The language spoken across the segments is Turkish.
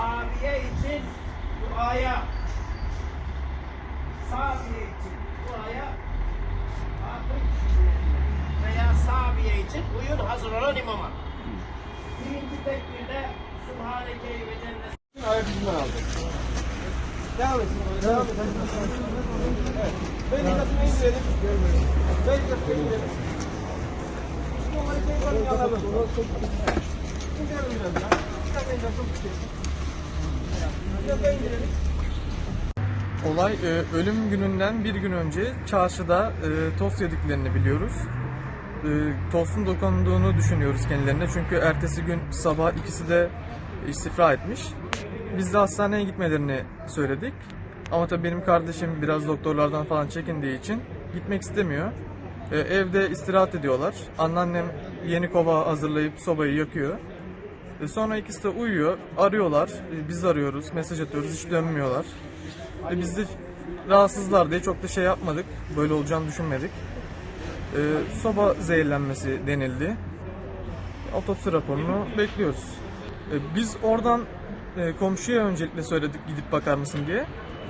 Sabiye için duaya Sabiye için duaya Atık veya Sabiye için uyun hazır olan imama. Birinci tekbirde Subhaneke'yi ve cennet izinden aldık. Devam etsin. Devam etsin. Evet. Verigasını indirelim. Verigasını indirelim. Şimdi onları tekrar alalım. İndirelim biraz ya. Biraz Olay e, ölüm gününden bir gün önce çarşıda e, tost yediklerini biliyoruz. E, tostun dokunduğunu düşünüyoruz kendilerine çünkü ertesi gün sabah ikisi de istifra etmiş. Biz de hastaneye gitmelerini söyledik. Ama tabii benim kardeşim biraz doktorlardan falan çekindiği için gitmek istemiyor. E, evde istirahat ediyorlar. Anneannem yeni kova hazırlayıp sobayı yakıyor. E, sonra ikisi de uyuyor. Arıyorlar. E, biz arıyoruz. Mesaj atıyoruz. Hiç dönmüyorlar. E, biz de rahatsızlar diye çok da şey yapmadık. Böyle olacağını düşünmedik. E, soba zehirlenmesi denildi. Otopsi raporunu bekliyoruz. E, biz oradan e, komşuya öncelikle söyledik gidip bakar mısın diye.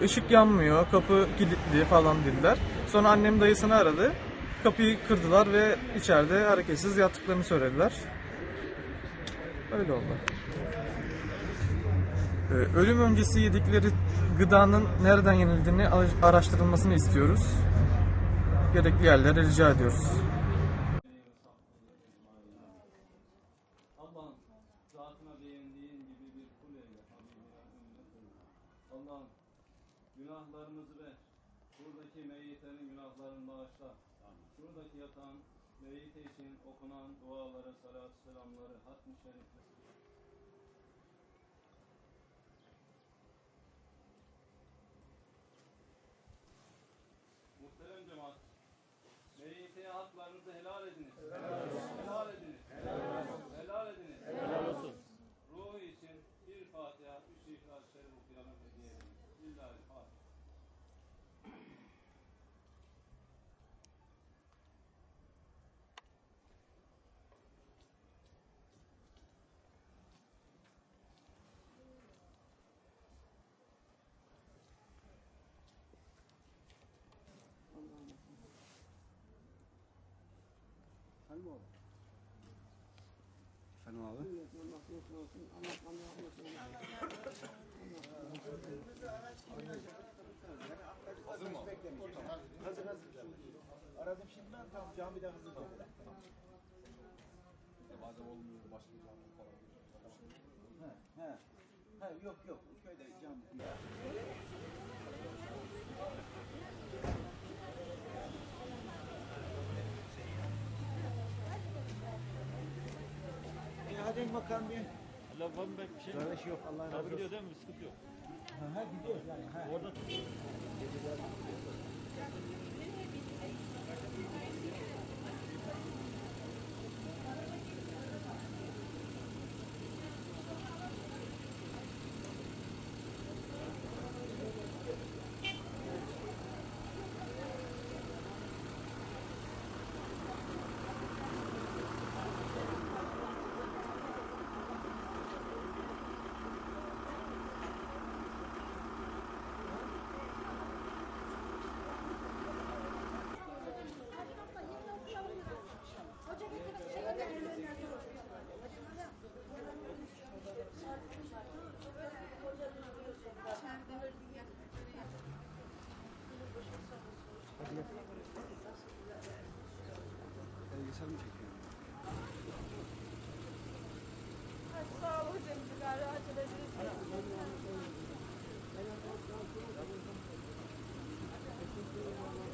Işık yanmıyor, kapı kilitli falan dediler. Sonra annem dayısını aradı. Kapıyı kırdılar ve içeride hareketsiz yattıklarını söylediler. Öyle oldu. Ee, Ölüm öncesi yedikleri gıdanın nereden yenildiğini ara- araştırılmasını istiyoruz. Gerekli yerlere rica ediyoruz. Allah'ım günahlarımızı ver. Buradaki meyyitlerin günahlarını bağışla. Şuradaki yatan meyyit için okunan duaları, salat selamları, hatm-ı şerifleri. Muhterem cemaat, meyyite haklarınızı helal ediniz. Helal ediniz. Hazır hazır. Aradım şimdi ben tam camide hazır dedi. Bazen olmuyor başka cami falan. He he. He yok yok. Köyde cami. Hadi bakalım bir. Lafım pek bir şey yok. Kardeş yok Allah razı olsun. Gidiyor değil mi? Sıkıntı yok. Ha, ha gidiyoruz yani. Ha. Orada Fotoğrafını. Belgesel mi çekiyor? Sağ ol hocam. Sigara açılabiliriz. Teşekkür ederim.